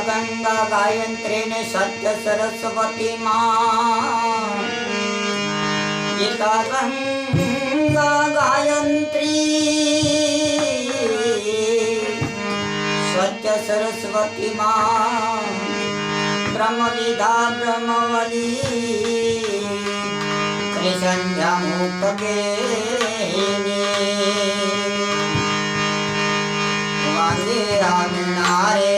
ગંગા ગાયત્રી ને સત્ય સરસ્વતી માં ગીતા ગંગા ગાયત્રી સત્ય સરસ્વતી માં બ્રહ્મ વિધા બ્રહ્મવલી ત્રિસંધ્યા મુક્ત વાંગે આંગણારે